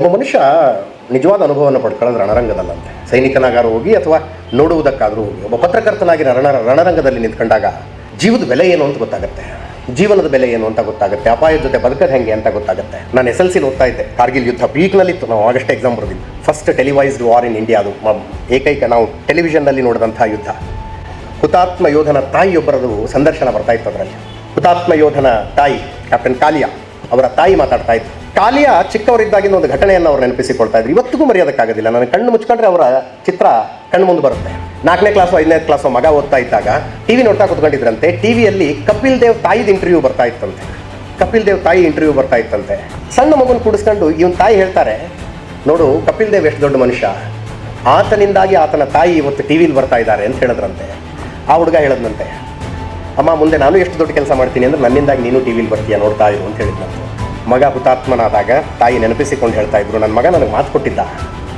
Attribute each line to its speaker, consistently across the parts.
Speaker 1: ಒಬ್ಬ ಮನುಷ್ಯ ನಿಜವಾದ ಅನುಭವವನ್ನು ಪಡ್ಕೊಳ್ಳೋದು ರಣರಂಗದಲ್ಲಂತೆ. ಸೈನಿಕನಾಗಾರು ಹೋಗಿ ಅಥವಾ ನೋಡುವುದಕ್ಕಾದರೂ ಹೋಗಿ. ಒಬ್ಬ ಪತ್ರಕರ್ತನಾಗಿ ರಣ ರಣರಂಗದಲ್ಲಿ ನಿಂತ್ಕೊಂಡಾಗ ಜೀವದ ಬೆಲೆ ಏನು ಅಂತ ಗೊತ್ತಾಗುತ್ತೆ. ಜೀವನದ ಬೆಲೆ ಏನು ಅಂತ ಗೊತ್ತಾಗುತ್ತೆ. ಅಪಾಯದ ಜೊತೆ ಬದುಕೋದು ಹೆಂಗೆ ಅಂತ ಗೊತ್ತಾಗುತ್ತೆ. ನಾನು ಎಸ್ ಎಲ್ ಸಿ ಓದ್ತಾ ಇದ್ದೆ. ಕಾರ್ಗಿಲ್ ಯುದ್ಧ ಪೀಕ್ನಲ್ಲಿತ್ತು. ನಾವು ಆಗಸ್ಟ್ ಎಕ್ಸಾಮ್ ಬರೆದಿದ್ದು. First televised war in India ಅದು. ಏಕೈಕ ನಾವು ಟೆಲಿವಿಷನ್ನಲ್ಲಿ ನೋಡಿದಂಥ ಯುದ್ಧ. ಹುತಾತ್ಮ ಯೋಧನ ತಾಯಿಯೊಬ್ಬರದು ಸಂದರ್ಶನ ಬರ್ತಾ ಇತ್ತು ಅದರಲ್ಲಿ. ಹುತಾತ್ಮ ಯೋಧನ ತಾಯಿ ಕ್ಯಾಪ್ಟನ್ ಕಾಲಿಯಾ ಅವರ ತಾಯಿ ಮಾತಾಡ್ತಾ ಇತ್ತು ಕಾಲಿಯಾ ಚಿಕ್ಕವರಿದ್ದಾಗಿನ ಒಂದು ಘಟನೆಯನ್ನು ಅವ್ರು ನೆನಪಿಸಿಕೊಳ್ತಾ ಇದ್ರು. ಇವತ್ತಿಗೂ ಮರೆಯೋದಕ್ಕಾಗೋದಿಲ್ಲ. ನಾನು ಕಣ್ಣು ಮುಚ್ಕೊಂಡ್ರೆ ಅವರ ಚಿತ್ರ ಕಣ್ಣು ಮುಂದೆ ಬರುತ್ತೆ. ನಾಲ್ಕನೇ ಕ್ಲಾಸು ಐದನೇ ಕ್ಲಾಸು ಮಗ ಓದ್ತಾ ಇದ್ದಾಗ ಟಿವಿ ನೋಡ್ತಾ ಕುತ್ಕೊಂಡಿದ್ರಂತೆ. ಟಿವಿಯಲ್ಲಿ ಕಪಿಲ್ ದೇವ್ ತಾಯಿದ ಇಂಟರ್ವ್ಯೂ ಬರ್ತಾ ಇತ್ತಂತೆ. ಕಪಿಲ್ ದೇವ್ ತಾಯಿ ಇಂಟರ್ವ್ಯೂ ಬರ್ತಾ ಇತ್ತಂತೆ. ಸಣ್ಣ ಮಗುನ ಕೂಡಿಸ್ಕೊಂಡು ಇವನ್ ತಾಯಿ ಹೇಳ್ತಾರೆ, ನೋಡು, ಕಪಿಲ್ ದೇವ್ ಎಷ್ಟು ದೊಡ್ಡ ಮನುಷ್ಯ. ಆತನಿಂದಾಗಿ ಆತನ ತಾಯಿ ಇವತ್ತು ಟಿ ವಿಲಿ ಬರ್ತಾ ಇದ್ದಾರೆ ಅಂತ ಹೇಳಿದ್ರಂತೆ. ಆ ಹುಡುಗ ಹೇಳದ್ನಂತೆ, ಅಮ್ಮ, ಮುಂದೆ ನಾನು ಎಷ್ಟು ದೊಡ್ಡ ಕೆಲಸ ಮಾಡ್ತೀನಿ ಅಂದ್ರೆ ನನ್ನಿಂದಾಗಿ ನೀನು ಟಿ ವಿಲಿ ಬರ್ತೀಯ ನೋಡ್ತಾ ಇರು ಅಂತ ಹೇಳಿದ್ನಂತೆ. ಮಗ ಹುತಾತ್ಮನಾದಾಗ ತಾಯಿ ನೆನಪಿಸಿಕೊಂಡು ಹೇಳ್ತಾ ಇದ್ರು, ನನ್ನ ಮಗ ನನಗೆ ಮಾತು ಕೊಟ್ಟಿದ್ದ.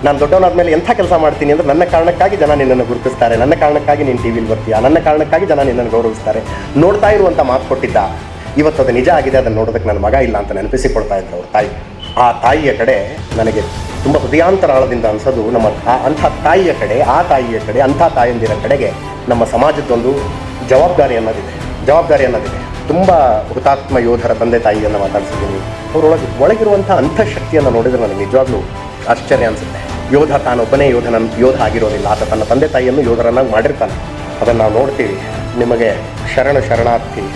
Speaker 1: ನಾನು ದೊಡ್ಡವನಾದ ಮೇಲೆ ಎಂಥ ಕೆಲಸ ಮಾಡ್ತೀನಿ ಅಂದ್ರೆ ನನ್ನ ಕಾರಣಕ್ಕಾಗಿ ಜನ ನಿನ್ನನ್ನು ಗುರುತಿಸ್ತಾರೆ, ನನ್ನ ಕಾರಣಕ್ಕಾಗಿ ನೀನು ಟಿ ವಿಲಿ ಬರ್ತೀಯ, ನನ್ನ ಕಾರಣಕ್ಕಾಗಿ ಜನ ನಿನ್ನನ್ನು ಗೌರವಿಸ್ತಾರೆ. ನೋಡ್ತಾ ಇರುವಂಥ ಮಾತು ಕೊಟ್ಟಿದ್ದ. ಇವತ್ತು ಅದು ನಿಜ ಆಗಿದೆ, ಅದನ್ನು ನೋಡೋದಕ್ಕೆ ನನ್ನ ಮಗ ಇಲ್ಲ ಅಂತ ನೆನಪಿಸಿಕೊಳ್ತಾ ಇದ್ರು ಅವ್ರ ತಾಯಿ. ಆ ತಾಯಿಯ ಕಡೆ ನನಗೆ ತುಂಬ ಹೃದಯಾಂತರಾಳದಿಂದ ಅನಿಸೋದು ನಮ್ಮ ಅಂಥ ತಾಯಿಯ ಕಡೆ, ಆ ತಾಯಿಯ ಕಡೆ, ಅಂಥ ತಾಯಂದಿರ ಕಡೆಗೆ ನಮ್ಮ ಸಮಾಜದ್ದೊಂದು ಜವಾಬ್ದಾರಿ ಅನ್ನೋದಿದೆ ಜವಾಬ್ದಾರಿ ಅನ್ನೋದಿದೆ. ತುಂಬ ಹುತಾತ್ಮ ಯೋಧರ ತಂದೆ ತಾಯಿಯನ್ನು ಮಾತಾಡ್ಸಿದ್ದೀನಿ. ಅವರೊಳಗೆ ಒಳಗಿರುವಂಥ ಅಂತಃಶಕ್ತಿಯನ್ನು ನೋಡಿದರೆ ನನಗೆ ನಿಜವಾಗ್ಲೂ ಆಶ್ಚರ್ಯ ಅನಿಸುತ್ತೆ. ಯೋಧ ತಾನೊಬ್ಬನೇ ಯೋಧನ, ಯೋಧ ಆಗಿರೋದಿಲ್ಲ. ಆತ ತನ್ನ ತಂದೆ ತಾಯಿಯನ್ನು ಯೋಧರನ್ನಾಗಿ ಮಾಡಿರ್ತಾನೆ. ಅದನ್ನು ನಾವು ನೋಡ್ತೀವಿ. ನಿಮಗೆ ಶರಣ ಶರಣಾರ್ಥಿ.